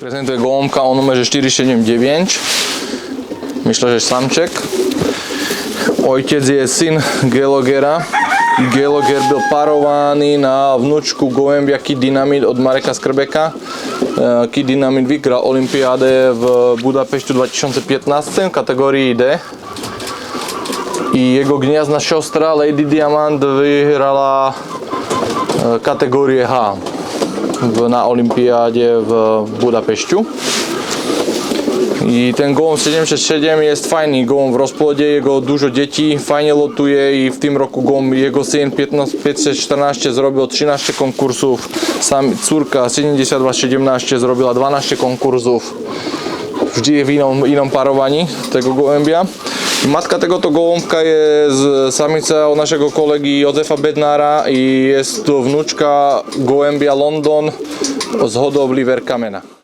Prezentuje gołąbka o numerze 479. Myślę, że samczek. Ojciec jest syn Gelogera. Geloger byl parovaný na vnučku gołębia Kid Dynamit od Mareka Skrbeka. E, Kid Dynamit vyhral olympiáde v Budapeštu 2015 v kategorii D. I jego gniazna siostra Lady Diamond vyhrala e, kategorię H w, na olimpiádzie w Budapešťu. I ten gołąb 767 jest fajny gołąb w rozpłodzie, jego dużo dzieci, fajnie lotuje i w tym roku gołąb, jego syn 15, 514 zrobił 13 konkursów, sam córka 7217 zrobiła 12 konkursów, vždy w inną, inną parowani tego gołębia. Matka tego to gołąbka jest samica od naszego kolegi Józefa Bednara i jest to wnuczka gołębia London z hodowli Werkamena.